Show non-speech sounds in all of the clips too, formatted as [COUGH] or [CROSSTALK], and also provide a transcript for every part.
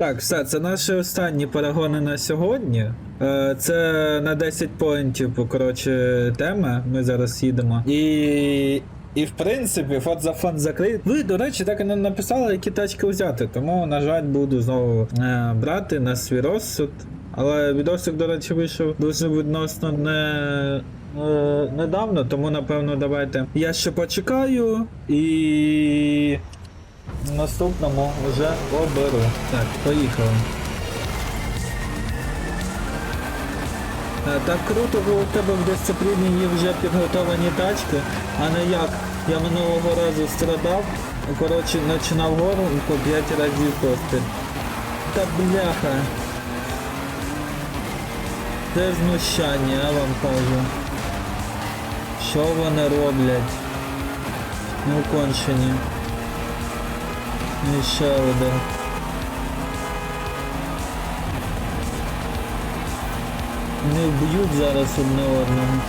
Так, все, це наші останні перегони на сьогодні. Е, Це на 10 поінтів, коротше, тема. Ми зараз їдемо. І. І в принципі, фот за фон закрит. Ви, до речі, так і не написали, які тачки взяти. Тому, на жаль, буду знову е, брати на свій розсуд. Але відосик, до речі, вийшов дуже відносно не. е, Недавно, тому напевно давайте. Я ще почекаю і в наступному вже оберу. Так, поїхали. Е, Так круто, бо у тебе в дисципліні є вже підготовані тачки, а не як я минулого разу страдав, коротше, починав гонку 5 разів поспіль. Та бляха. Це знущання, я вам кажу. Що вони роблять? Ну кончені. І ще один. Не вб'ють зараз одне одного.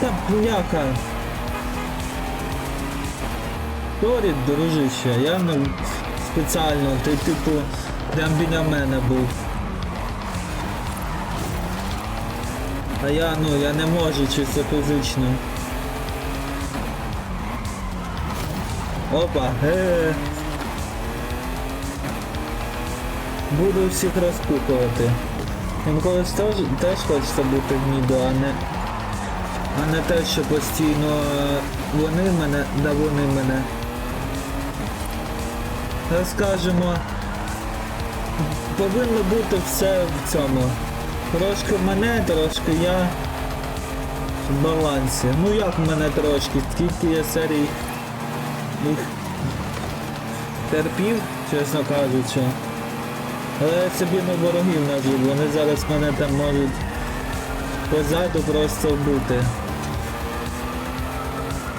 Та бляха. Сорі, дружище, я не спеціально, ти типу прям біля мене був. А я, ну, я не можу чисто фізично. Опа, е. Буду всіх розпукувати. Інколи ж теж, теж хочеться бути в відео, а не, а не те, що постійно е, вони мене, да вони мене. Розкажемо. Повинно бути все в цьому. Трошки мене, трошки я в балансі. Ну як мене трошки, скільки я серій їх терпів, чесно кажучи. Але собі не ворогів нажив, вони зараз мене там можуть позаду просто вбити.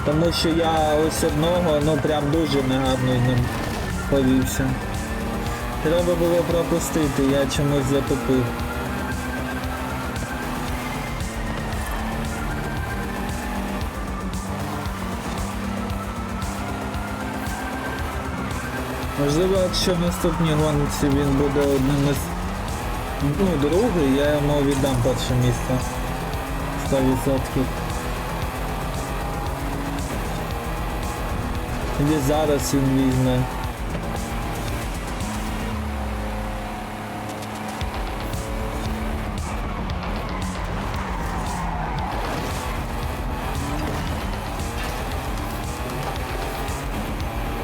Тому що я ось одного, ну прям дуже негарно ним повівся. Треба було пропустити, я чомусь затопив. Можливо, якщо в наступній гонці він буде одним із ну, другий, я йому віддам перше місце. 100%. І зараз він візьме.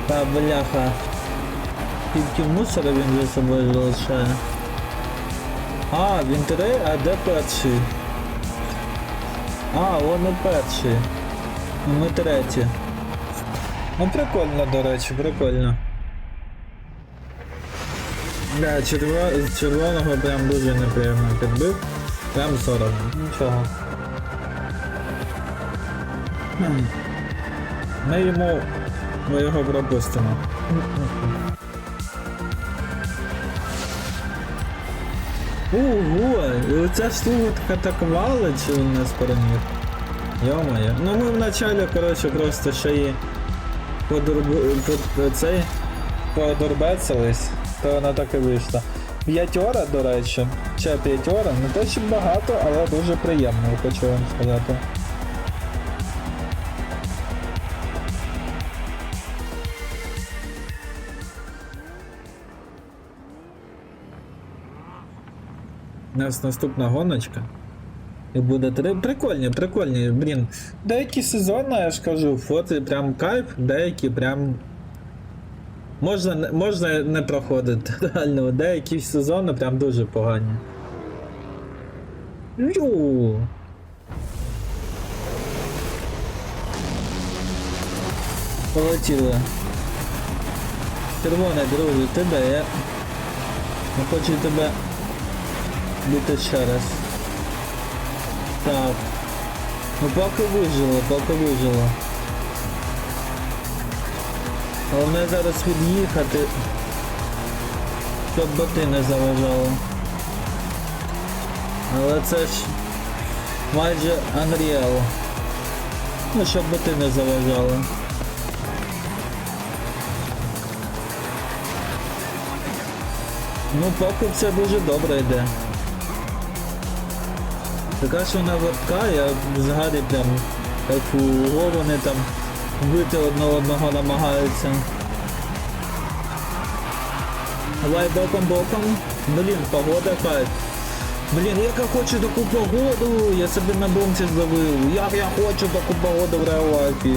Та бляха. Скільки мусора він за собою залишає. А, він три, а де перший? А, вони перші. Ми треті. Ну прикольно, до речі, прикольно. Да, черво... червоного прям дуже неприємно підбив. Прям соромно. Нічого. Хм. Ми йому ми його пропустимо. Ого, оця штука так атакувала, чи він нас переміг. Йо-моє. Ну ми вначалі, коротше, просто ще її подорб... под... цей подорбецились, то вона так і вийшла. П'ятьора, до речі, ще п'ятьора, не те що багато, але дуже приємно, хочу вам сказати. У нас наступна гоночка. І буде три. Прикольні, прикольні, блін. Деякі сезони, я ж кажу, фото прям кайф, деякі прям. Можна, можна не проходити. [LAUGHS] Реально, деякі сезони прям дуже погані. Ю. Полетіли. Червоне, друже, ти де? Я не хочу тебе бити ще раз. Так. Ну поки вижило, поки вижило. Головне зараз від'їхати. Щоб боти не заважало. Але це ж майже Unreal. Ну, щоб боти не заважали. Ну, поки все дуже добре йде. Така що вона вертка, я взагалі прям кайфую, вони там бити одне одного намагаються. Давай боком боком. Блін, погода кайф. Блін, як я хочу таку погоду, я себе на думці зловив. Як я хочу таку погоду в реалайфі.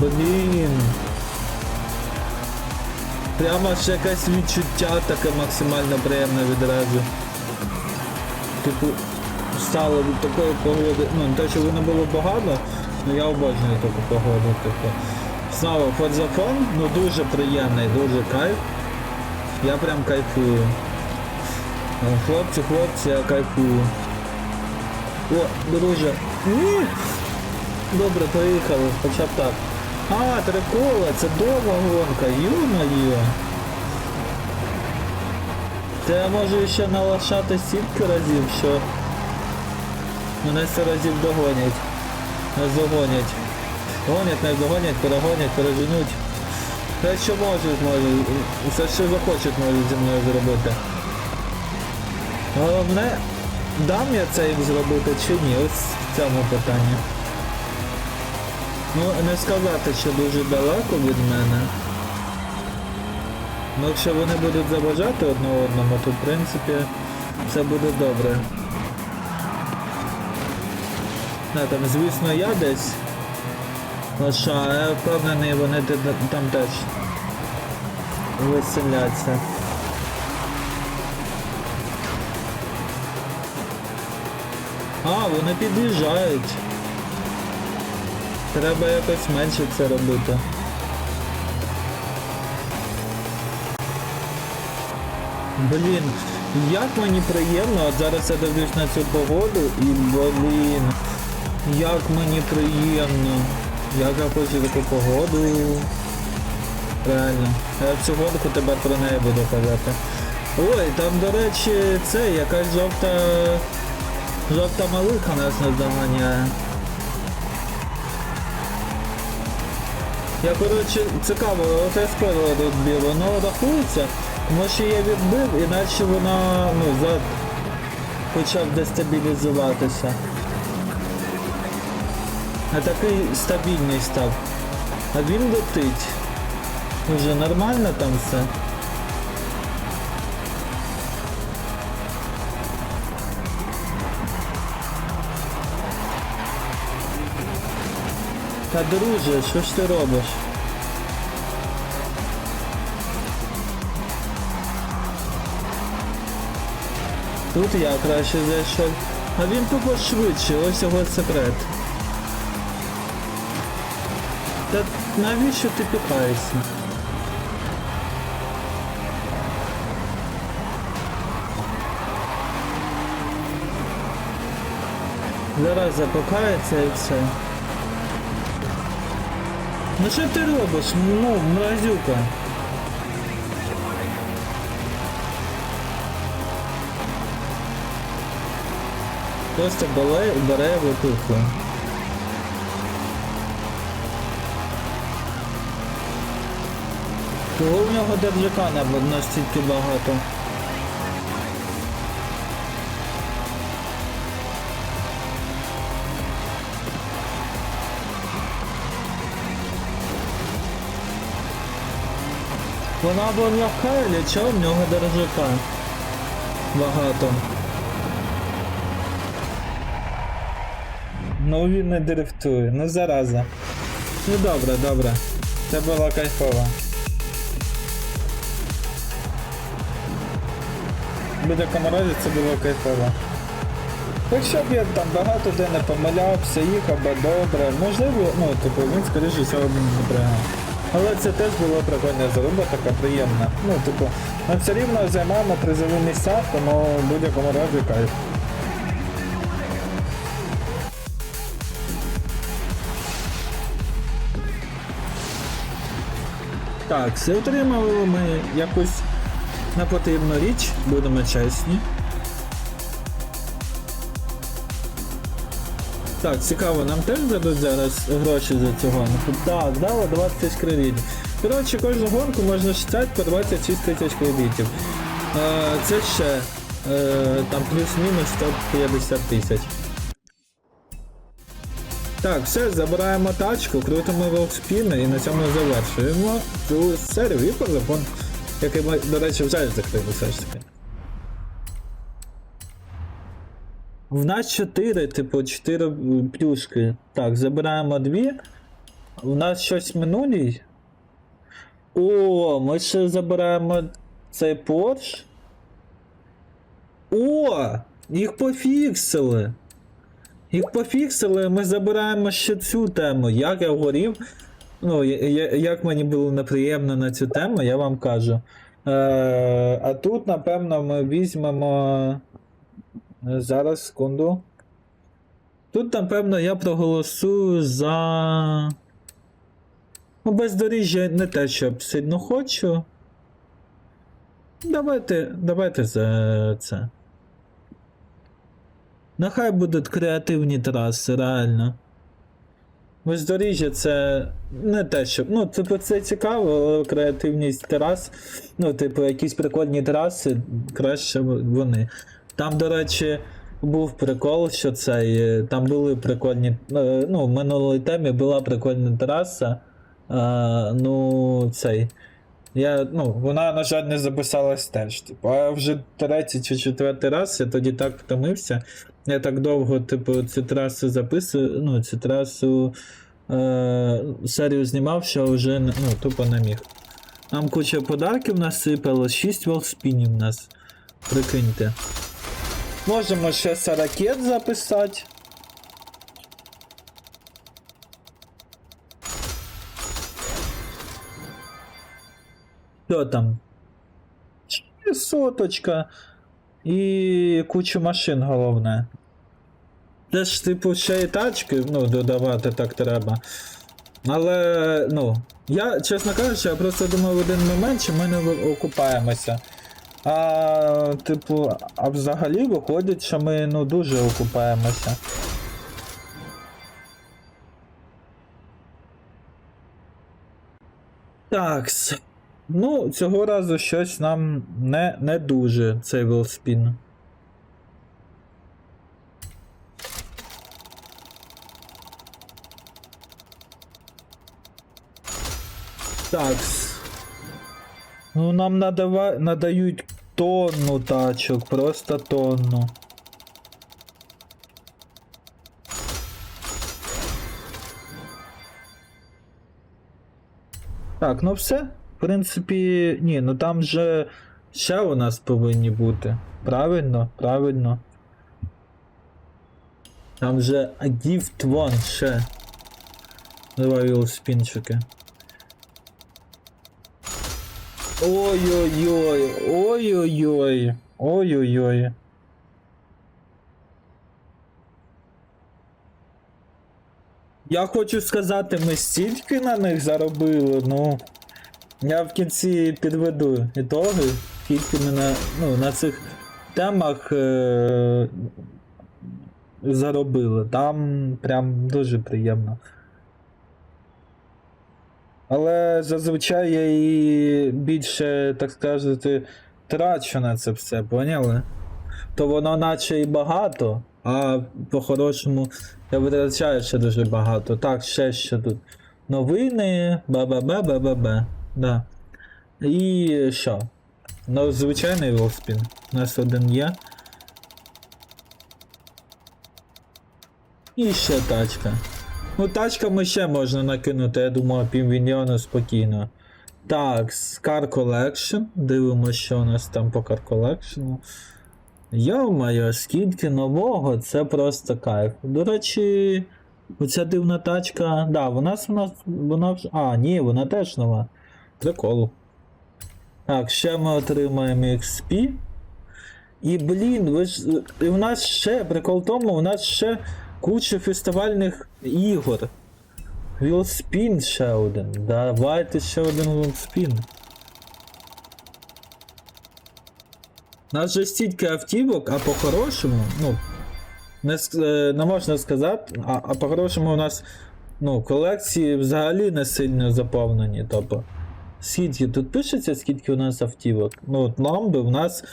Блін. Прямо ж якесь відчуття таке максимально приємне відразу. Типу, стало від такої погоди. Ну, не те, що воно було погано, ну я обожнюю таку погоду, типу. Знову форзафон, ну дуже приємний, дуже кайф. Я прям кайфую. Е, Хлопці, хлопці, я кайфую. О, друже. Добре, поїхали, хоча б так. А, три кола, це довга гонка. Та я можу ще налашати стільки разів, що мене 100 разів догонять. Не догонять. Гонять, не догонять, перегонять, переженуть. Те, що можуть, можуть. Все, що захочуть, можуть зі мною зробити. Головне, дам я це їм зробити чи ні, ось в цьому питанні. Ну, не сказати, що дуже далеко від мене. Ну, якщо вони будуть заважати одне одному, то в принципі все буде добре. Не, там, звісно, я десь лиша, я впевнений, вони там теж веселяться. А, вони під'їжджають. Треба якось менше це робити. Блін, як мені приємно, от зараз я дивлюсь на цю погоду і блін, як мені приємно. Як я хочу таку погоду. Реально. Я всю гонку тепер про неї буду казати. Ой, там, до речі, це якась жовта. Жовта малиха нас не доганяє. Я коротше цікаво, оте спереду відбив, воно рахується, тому що я відбив, іначе вона ну, зад почав дестабілізуватися. А такий стабільний став. А він летить. Уже нормально там все. Та друже, що ж ти робиш? Тут я краще зайшов. А він тупо швидше, ось його секрет. Та навіщо ти пікаєшся? Зараз запикається і все. Ну що ти робиш? Ну, мразюка. Просто бере випивку. Чого в нього держака на- настільки багато? Вона була Кайлі, чого в нього держака? Багато. Ну він не дрифтує, ну зараза. Ну добре, добре. Це було кайфово. Будь-якому це було кайфово. Якщо б я там багато де не помилявся, їхав би добре, можливо, ну, типу, він скоріше всього не пригав. Але це теж було прикольна заруба, така приємна. Ну, типу, ми все рівно займаємо призові місця, тому в будь-якому разі кайф. Так, все отримали ми якусь непотрібну річ, будемо чесні. Так, цікаво, нам теж дадуть зараз гроші за цю гонку. Так, дало 20 тисяч кредитів. Коротше, кожну гонку можна читати по 26 тисяч кредитів. Е, це ще е, там плюс-мінус 150 тисяч. Так, все, забираємо тачку, крутимо велоспіни і на цьому завершуємо цю серію і позапон, який ми, до речі, вже закрили все ж таки. В нас 4, типу, 4 плюшки. Так, забираємо дві. У нас щось минулій. О, ми ще забираємо цей Порш. О! Їх пофіксили. Їх пофіксили, ми забираємо ще цю тему. Як я горів. Ну, як мені було неприємно на цю тему, я вам кажу. Е, а тут, напевно, ми візьмемо. Е, Зараз, секунду. Тут, напевно, я проголосую за. Ну, бездоріжжя не те, щоб сильно хочу. Давайте, давайте за це. Нехай будуть креативні траси, реально. Бездоріжжя це не те, що. Ну, типу, це цікаво, але креативність терас. Ну, типу, якісь прикольні траси, краще вони. Там, до речі, був прикол, що цей. е, Там були прикольні. е, Ну, в минулій темі була прикольна траса. А, ну, цей. Я, ну, вона, на жаль, не записалась теж. Типу, а вже третій чи четвертий раз я тоді так втомився. Я так довго, типу, цю трасу записую, ну, цю трасу е, серію знімав, що вже ну, тупо не міг. Нам куча подарків насипало, 6 волспінів нас. Прикиньте. Можемо ще ракет записати. Що там? Ще Соточка і кучу машин головне. Це ж, типу, ще і тачки, ну, додавати так треба. Але, ну, я, чесно кажучи, я просто думав в один момент, що ми не окупаємося. А, типу, а взагалі виходить, що ми ну дуже окупаємося. Такс. Ну, цього разу щось нам не, не дуже цей велспін. Такс. Ну, нам надава... надають тонну тачок, просто тонну. Так, ну все. Принципі, ні, ну там же ще у нас повинні бути. Правильно, правильно. Там же a gift one ще. Давай велоспінчики. Ой-ой-ой, ой-ой-ой, ой-ой-ой. Я хочу сказати, ми стільки на них заробили, ну. Я в кінці підведу ітоги, скільки ми на, ну, на цих темах е- заробили. Там прям дуже приємно. Але зазвичай я і більше, так сказати, трачу на це все, поняли? То воно наче і багато, а по-хорошому я витрачаю ще дуже багато. Так, ще що тут. Новини, ба-ба-ба, ба-ба-ба. Да. І що? Ну, звичайний велспін. У нас один є. І ще тачка. Ну, тачками ще можна накинути, я думаю, півмільйона спокійно. Так, Car Collection. Дивимося, що у нас там по Car Collection. Йо-моє, скільки нового, це просто кайф. До речі, оця дивна тачка. Да, вона нас. Вона вже. А, ні, вона теж нова. Прикол. Так, ще ми отримаємо XP. І блін, ви ж. І в нас ще, прикол тому, у нас ще куча фестивальних ігор. Вілспін ще один. Давайте ще один вілспін. У нас же стільки автівок, а по-хорошому, ну. Не, е, не можна сказати, а, а по-хорошому у нас ну, колекції взагалі не сильно заповнені, тобто. Скільки тут пишеться, скільки у нас автівок? Ну, от ламби у нас.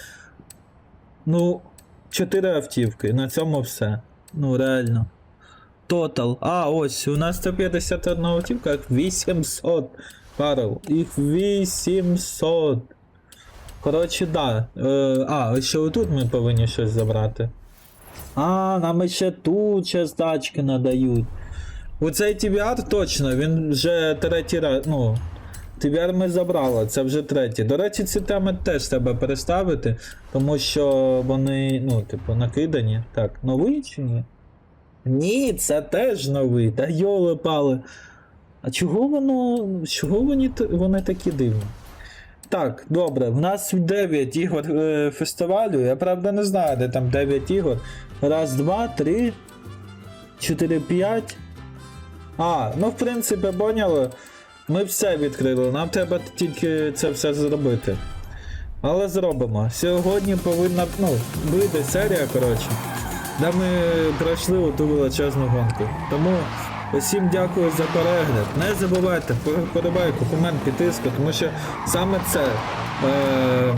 Ну, 4 автівки. На цьому все. Ну, реально. Тотал. А, ось, у нас 151 автівка, 800 паров. Їх 800. Коротше, да. Е, а, ще отут ми повинні щось забрати. А, нам ще тут ще здачки надають. Оцей TBR точно, він вже третій раз. Ну, TBR ми забрали, це вже третій. До речі, ці теми теж треба переставити, тому що вони, ну, типу, накидані. Так, новий чи ні? Ні, це теж новий. Та йоли пали. А чого воно. Чого вони, вони такі дивні? Так, добре, в нас 9 ігор е, фестивалю. Я правда не знаю, де там 9 ігор. Раз, два, три, чотири, п'ять. А, ну в принципі, поняли. Ми все відкрили, нам треба тільки це все зробити. Але зробимо. Сьогодні повинна, ну, вийде серія, коротше, де ми пройшли оту величезну гонку. Тому усім дякую за перегляд. Не забувайте про вподобайку, комент, підписку, тому що саме це е-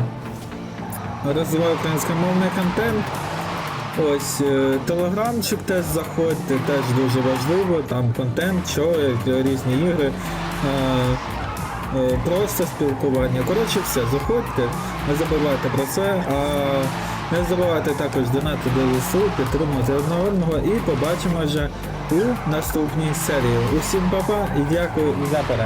розвиває українськомовний контент. Ось е, телеграмчик теж заходьте, теж дуже важливо, там контент, що е, різні ігри. Е, е, Просто спілкування. Коротше, все, заходьте, не забувайте про це. А не забувайте також донати до ЗСУ, підтримувати одне одного і побачимо вже у наступній серії. Усім па-па і дякую за перегляд.